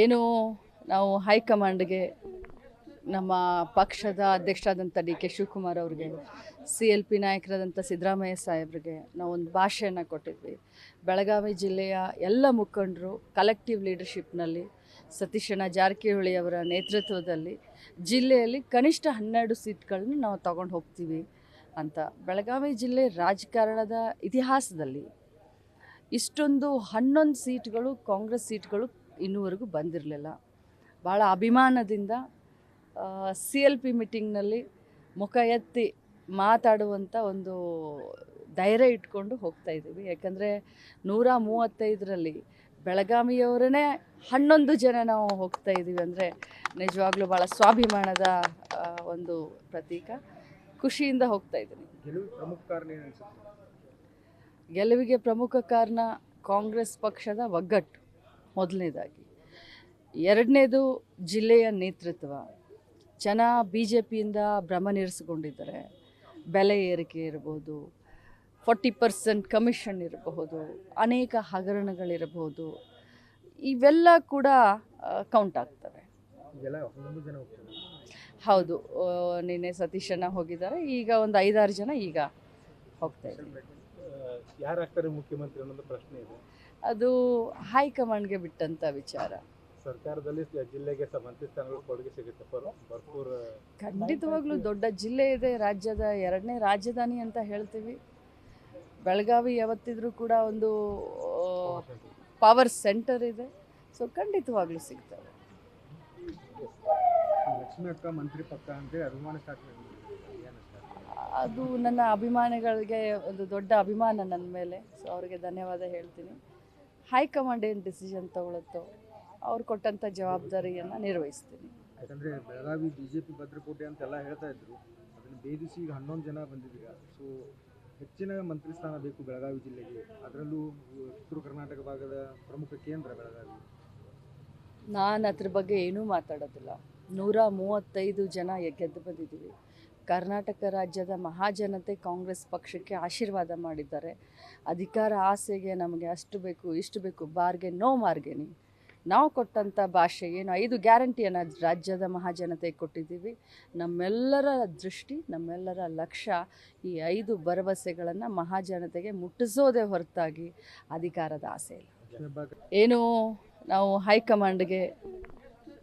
ಏನು ನಾವು ಹೈಕಮಾಂಡ್ಗೆ ನಮ್ಮ ಪಕ್ಷದ ಅಧ್ಯಕ್ಷರಾದಂಥ ಡಿ ಕೆ ಶಿವಕುಮಾರ್ ಅವ್ರಿಗೆ, ಸಿ ಎಲ್ ಪಿ ನಾಯಕರಾದಂಥ ಸಿದ್ದರಾಮಯ್ಯ ಸಾಹೇಬ್ರಿಗೆ ನಾವು ಒಂದು ಭಾಷೆಯನ್ನು ಕೊಟ್ಟಿದ್ವಿ. ಬೆಳಗಾವಿ ಜಿಲ್ಲೆಯ ಎಲ್ಲ ಮುಖಂಡರು ಕಲೆಕ್ಟಿವ್ ಲೀಡರ್ಶಿಪ್ನಲ್ಲಿ ಸತೀಶಣ್ಣ ಜಾರಕಿಹೊಳಿ ಅವರ ನೇತೃತ್ವದಲ್ಲಿ ಜಿಲ್ಲೆಯಲ್ಲಿ ಕನಿಷ್ಠ ಹನ್ನೆರಡು ಸೀಟ್ಗಳನ್ನು ನಾವು ತಗೊಂಡು ಹೋಗ್ತೀವಿ ಅಂತ. ಬೆಳಗಾವಿ ಜಿಲ್ಲೆ ರಾಜಕಾರಣದ ಇತಿಹಾಸದಲ್ಲಿ ಇಷ್ಟೊಂದು ಹನ್ನೊಂದು ಸೀಟ್ಗಳು ಕಾಂಗ್ರೆಸ್ ಸೀಟ್ಗಳು ಇನ್ನೂವರೆಗೂ ಬಂದಿರಲಿಲ್ಲ. ಭಾಳ ಅಭಿಮಾನದಿಂದ ಸಿ ಎಲ್ ಪಿ ಮೀಟಿಂಗ್ನಲ್ಲಿ ಮುಖ ಎತ್ತಿ ಮಾತಾಡುವಂಥ ಒಂದು ಧೈರ್ಯ ಇಟ್ಕೊಂಡು ಹೋಗ್ತಾ ಇದ್ದೀವಿ. ಯಾಕಂದರೆ ನೂರ ಮೂವತ್ತೈದರಲ್ಲಿ ಬೆಳಗಾವಿಯವರೇ ಹನ್ನೊಂದು ಜನ ನಾವು ಹೋಗ್ತಾ ಇದ್ದೀವಿ ಅಂದರೆ ನಿಜವಾಗ್ಲೂ ಭಾಳ ಸ್ವಾಭಿಮಾನದ ಒಂದು ಪ್ರತೀಕ. ಖುಷಿಯಿಂದ ಹೋಗ್ತಾ ಇದ್ದೀನಿ. ಗೆಲುವಿಗೆ ಪ್ರಮುಖ ಕಾರಣ ಕಾಂಗ್ರೆಸ್ ಪಕ್ಷದ ಒಗ್ಗಟ್ಟು. ಮೊದಲನೇದಾಗಿ. ಎರಡನೇದು ಜಿಲ್ಲೆಯ ನೇತೃತ್ವ. ಜನ ಬಿ ಜೆ ಪಿಯಿಂದ ಭ್ರಮನಿರಿಸಿಕೊಂಡಿದ್ದಾರೆ ಬೆಲೆ ಏರಿಕೆ ಇರ್ಬೋದು ಫಾರ್ಟಿ ಪರ್ಸೆಂಟ್ ಕಮಿಷನ್ ಇರಬಹುದು ಅನೇಕ ಹಗರಣಗಳಿರಬಹುದು ಇವೆಲ್ಲ ಕೂಡ ಕೌಂಟ್ ಆಗ್ತವೆ. ಹೌದು ನಿನ್ನೆ ಸತೀಶಣ್ಣ ಹೋಗಿದ್ದಾರೆ. ಈಗ ಒಂದು ಐದಾರು ಜನ ಈಗ ಹೋಗ್ತಾ ಇದ್ದಾರೆ ಯಾರಾಗ್ತಾರೆ ಮುಖ್ಯಮಂತ್ರಿ ಅನ್ನೋದು ಪ್ರಶ್ನೆ ಇದೆ. ಅದು ಹೈಕಮಾಂಡ್ಗೆ ಬಿಟ್ಟಂಥ ವಿಚಾರ. ಸರ್ಕಾರದಲ್ಲಿ ಜಿಲ್ಲೆಗೆ ಕೊಡುಗೆ ಸಿಗುತ್ತೆ ಖಂಡಿತವಾಗ್ಲೂ ದೊಡ್ಡ ಜಿಲ್ಲೆ ಇದೆ ರಾಜ್ಯದ ಎರಡನೇ ರಾಜಧಾನಿ ಅಂತ ಹೇಳ್ತೀವಿ. ಬೆಳಗಾವಿ ಯಾವತ್ತಿದ್ರೂ ಕೂಡ ಒಂದು ಪವರ್ ಸೆಂಟರ್ ಇದೆ. ಸೊ ಖಂಡಿತವಾಗ್ಲೂ ಸಿಗ್ತವೆ. ಅದು ನನ್ನ ಅಭಿಮಾನಿಗಳಿಗೆ ಒಂದು ದೊಡ್ಡ ಅಭಿಮಾನ ನನ್ನ ಮೇಲೆ. ಸೊ ಅವರಿಗೆ ಧನ್ಯವಾದ ಹೇಳ್ತೀನಿ. ಹೈಕಮಾಂಡ್ ಏನು ಡಿಸಿಷನ್ ತಗೊಳುತ್ತೋ ಅವ್ರು ಕೊಟ್ಟಂಥ ಜವಾಬ್ದಾರಿಯನ್ನು ನಿರ್ವಹಿಸ್ತೀನಿ. ಯಾಕಂದರೆ ಬೆಳಗಾವಿ ಬಿ ಜೆ ಪಿ ಭದ್ರಕೋಟೆ ಅಂತೆಲ್ಲ ಹೇಳ್ತಾ ಇದ್ರು. ಅದನ್ನು ಭೇದಿಸಿ ಈಗ ಹನ್ನೊಂದು ಜನ ಬಂದಿದ್ದೀರಾ. ಸೊ ಹೆಚ್ಚಿನ ಮಂತ್ರಿ ಸ್ಥಾನ ಬೇಕು ಬೆಳಗಾವಿ ಜಿಲ್ಲೆಗೆ. ಅದರಲ್ಲೂ ಉತ್ತರ ಕರ್ನಾಟಕ ಭಾಗದ ಪ್ರಮುಖ ಕೇಂದ್ರ ಬೆಳಗಾವಿ. ನಾನು ಅದ್ರ ಬಗ್ಗೆ ಏನೂ ಮಾತಾಡೋದಿಲ್ಲ. ನೂರ ಮೂವತ್ತೈದು ಜನ ಗೆದ್ದು ಬಂದಿದ್ದೀವಿ. ಕರ್ನಾಟಕ ರಾಜ್ಯದ ಮಹಾಜನತೆ ಕಾಂಗ್ರೆಸ್ ಪಕ್ಷಕ್ಕೆ ಆಶೀರ್ವಾದ ಮಾಡಿದ್ದಾರೆ. ಅಧಿಕಾರ ಆಸೆಗೆ ನಮಗೆ ಅಷ್ಟು ಬೇಕು ಇಷ್ಟು ಬೇಕು ಬಾರ್ಗೆ ನೋ ಮಾರ್ಗೆನಿ ನಾವು ಕೊಟ್ಟಂಥ ಭಾಷೆ ಏನು? ಐದು ಗ್ಯಾರಂಟಿಯನ್ನು ರಾಜ್ಯದ ಮಹಾಜನತೆಗೆ ಕೊಟ್ಟಿದ್ದೀವಿ. ನಮ್ಮೆಲ್ಲರ ದೃಷ್ಟಿ ನಮ್ಮೆಲ್ಲರ ಲಕ್ಷ್ಯ ಈ ಐದು ಭರವಸೆಗಳನ್ನು ಮಹಾಜನತೆಗೆ ಮುಟ್ಟಿಸೋದೇ ಹೊರತಾಗಿ ಅಧಿಕಾರದ ಆಸೆ ಇಲ್ಲ. ಏನು? ನಾವು ಹೈಕಮಾಂಡ್ಗೆ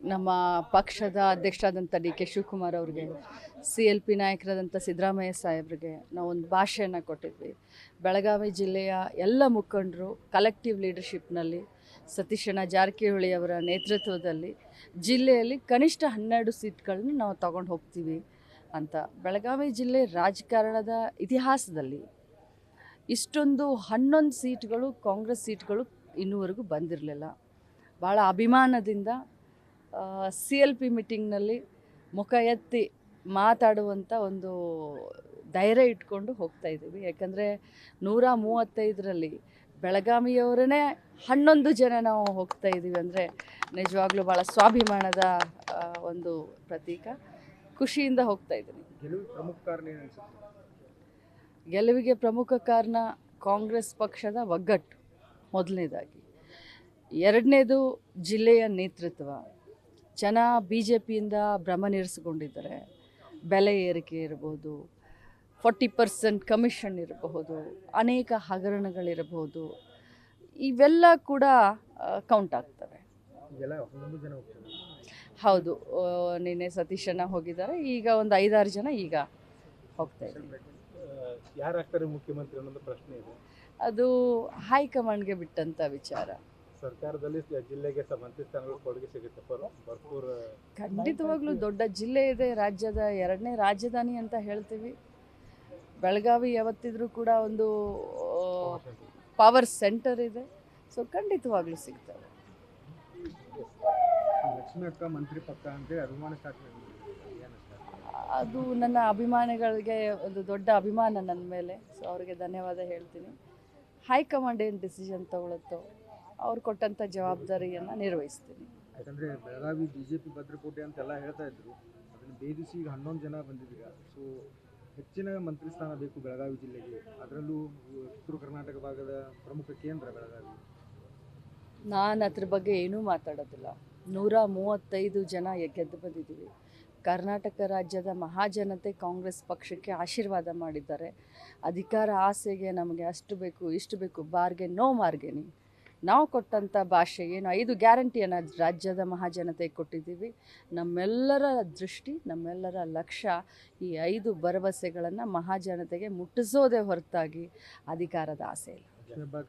ನಮ್ಮ ಪಕ್ಷದ ಅಧ್ಯಕ್ಷರಾದಂಥ ಡಿ ಕೆ ಶಿವಕುಮಾರ್ ಅವ್ರಿಗೆ, ಸಿ ಎಲ್ ಪಿ ನಾಯಕರಾದಂಥ ಸಿದ್ದರಾಮಯ್ಯ ಸಾಹೇಬ್ರಿಗೆ ನಾವು ಒಂದು ಭಾಷೆಯನ್ನು ಕೊಟ್ಟಿದ್ವಿ. ಬೆಳಗಾವಿ ಜಿಲ್ಲೆಯ ಎಲ್ಲ ಮುಖಂಡರು ಕಲೆಕ್ಟಿವ್ ಲೀಡರ್ಶಿಪ್ನಲ್ಲಿ ಸತೀಶಣ್ಣ ಜಾರಕಿಹೊಳಿ ಅವರ ನೇತೃತ್ವದಲ್ಲಿ ಜಿಲ್ಲೆಯಲ್ಲಿ ಕನಿಷ್ಠ ಹನ್ನೆರಡು ಸೀಟ್ಗಳನ್ನು ನಾವು ತಗೊಂಡು ಹೋಗ್ತೀವಿ ಅಂತ. ಬೆಳಗಾವಿ ಜಿಲ್ಲೆ ರಾಜಕಾರಣದ ಇತಿಹಾಸದಲ್ಲಿ ಇಷ್ಟೊಂದು ಹನ್ನೊಂದು ಸೀಟ್ಗಳು ಕಾಂಗ್ರೆಸ್ ಸೀಟ್ಗಳು ಇನ್ನೂವರೆಗೂ ಬಂದಿರಲಿಲ್ಲ. ಭಾಳ ಅಭಿಮಾನದಿಂದ ಸಿ ಎಲ್ ಪಿ ಮೀಟಿಂಗ್ನಲ್ಲಿ ಮುಖ ಎತ್ತಿ ಮಾತಾಡುವಂಥ ಒಂದು ಧೈರ್ಯ ಇಟ್ಕೊಂಡು ಹೋಗ್ತಾ ಇದ್ದೀವಿ. ಯಾಕಂದರೆ ನೂರ ಮೂವತ್ತೈದರಲ್ಲಿ ಬೆಳಗಾವಿಯವರೇ ಹನ್ನೊಂದು ಜನ ನಾವು ಹೋಗ್ತಾ ಇದ್ದೀವಿ ಅಂದರೆ ನಿಜವಾಗ್ಲೂ ಭಾಳ ಸ್ವಾಭಿಮಾನದ ಒಂದು ಪ್ರತೀಕ. ಖುಷಿಯಿಂದ ಹೋಗ್ತಾ ಇದ್ದೀನಿ. ಗೆಲುವು ಪ್ರಮುಖ ಕಾರಣ ಗೆಲುವಿಗೆ ಪ್ರಮುಖ ಕಾರಣ ಕಾಂಗ್ರೆಸ್ ಪಕ್ಷದ ಒಗ್ಗಟ್ಟು ಮೊದಲನೇದಾಗಿ. ಎರಡನೇದು ಜಿಲ್ಲೆಯ ನೇತೃತ್ವ. ಜನ ಬಿ ಜೆ ಪಿಯಿಂದ ಭ್ರಮನಿರಿಸಿಕೊಂಡಿದ್ದಾರೆ ಬೆಲೆ ಏರಿಕೆ ಇರಬಹುದು ಫಾರ್ಟಿ ಪರ್ಸೆಂಟ್ ಕಮಿಷನ್ ಇರಬಹುದು ಅನೇಕ ಹಗರಣಗಳಿರಬಹುದು ಇವೆಲ್ಲ ಕೂಡ ಕೌಂಟ್ ಆಗ್ತವೆ. ಹೌದು ನಿನ್ನೆ ಸತೀಶಣ್ಣ ಹೋಗಿದ್ದಾರೆ. ಈಗ ಒಂದು ಐದಾರು ಜನ ಈಗ ಹೋಗ್ತಾ ಇದ್ದಾರೆ. ಯಾರಾಗ್ತಾರೆ ಮುಖ್ಯಮಂತ್ರಿ ಅನ್ನೋದು ಪ್ರಶ್ನೆ ಇದೆ. ಅದು ಹೈಕಮಾಂಡ್ಗೆ ಬಿಟ್ಟಂಥ ವಿಚಾರ. ಸರ್ಕಾರದಲ್ಲಿ ಜಿಲ್ಲೆಗೆ ಕೊಡುಗೆ ಸಿಗುತ್ತೆ. ಖಂಡಿತವಾಗ್ಲೂ ದೊಡ್ಡ ಜಿಲ್ಲೆ ಇದೆ. ರಾಜ್ಯದ ಎರಡನೇ ರಾಜಧಾನಿ ಅಂತ ಹೇಳ್ತೀವಿ. ಬೆಳಗಾವಿ ಯಾವತ್ತಿದ್ರೂ ಕೂಡ ಒಂದು ಪವರ್ ಸೆಂಟರ್ ಇದೆ. ಸೊ ಖಂಡಿತವಾಗ್ಲೂ ಸಿಗ್ತವೆ. ಅದು ನನ್ನ ಅಭಿಮಾನಿಗಳಿಗೆ ಒಂದು ದೊಡ್ಡ ಅಭಿಮಾನ ನನ್ನ ಮೇಲೆ. ಸೊ ಅವರಿಗೆ ಧನ್ಯವಾದ ಹೇಳ್ತೀನಿ. ಹೈಕಮಾಂಡ್ ಏನು ಡಿಸಿಷನ್ ತಗೊಳುತ್ತೋ? ಅವ್ರು ಕೊಟ್ಟಂಥ ಜವಾಬ್ದಾರಿಯನ್ನು ನಿರ್ವಹಿಸ್ತೀನಿ. ಯಾಕಂದ್ರೆ ಬೆಳಗಾವಿ ಬಿಜೆಪಿ ಭದ್ರಕೋಟೆ ಅಂತೆಲ್ಲ ಹೇಳ್ತಾ ಇದ್ರು. ಅದನ್ನ ಭೇದಿಸಿ ಈಗ ಹನ್ನೊಂದು ಜನ ಬಂದಿದ್ದೀರಾ. ಸೊ ಹೆಚ್ಚಿನ ಮಂತ್ರಿ ಸ್ಥಾನ ಬೇಕು ಬೆಳಗಾವಿ ಜಿಲ್ಲೆಗೆ. ಅದರಲ್ಲೂ ಉತ್ತರ ಕರ್ನಾಟಕ ಭಾಗದ ಪ್ರಮುಖ ಕೇಂದ್ರ ಬೆಳಗಾವಿ. ನಾನು ಅದ್ರ ಬಗ್ಗೆ ಏನೂ ಮಾತಾಡೋದಿಲ್ಲ. ನೂರ ಮೂವತ್ತೈದು ಜನ ಗೆದ್ದು ಬಂದಿದ್ದೀವಿ. ಕರ್ನಾಟಕ ರಾಜ್ಯದ ಮಹಾಜನತೆ ಕಾಂಗ್ರೆಸ್ ಪಕ್ಷಕ್ಕೆ ಆಶೀರ್ವಾದ ಮಾಡಿದ್ದಾರೆ. ಅಧಿಕಾರ ಆಸೆಗೆ ನಮಗೆ ಅಷ್ಟು ಬೇಕು ಇಷ್ಟು ಬೇಕು ಬಾರ್ಗೆ ನೋ ಮಾರ್ಗೆನಿಂಗ್ ನಾವು ಕೊಟ್ಟಂಥ ಭಾಷೆ ಏನು? ಐದು ಗ್ಯಾರಂಟಿಯನ್ನು ರಾಜ್ಯದ ಮಹಾಜನತೆಗೆ ಕೊಟ್ಟಿದ್ದೀವಿ. ನಮ್ಮೆಲ್ಲರ ದೃಷ್ಟಿ, ನಮ್ಮೆಲ್ಲರ ಲಕ್ಷ್ಯ ಈ ಐದು ಭರವಸೆಗಳನ್ನು ಮಹಾಜನತೆಗೆ ಮುಟ್ಟಿಸೋದೇ ಹೊರತಾಗಿ ಅಧಿಕಾರದ ಆಸೆ ಇಲ್ಲ.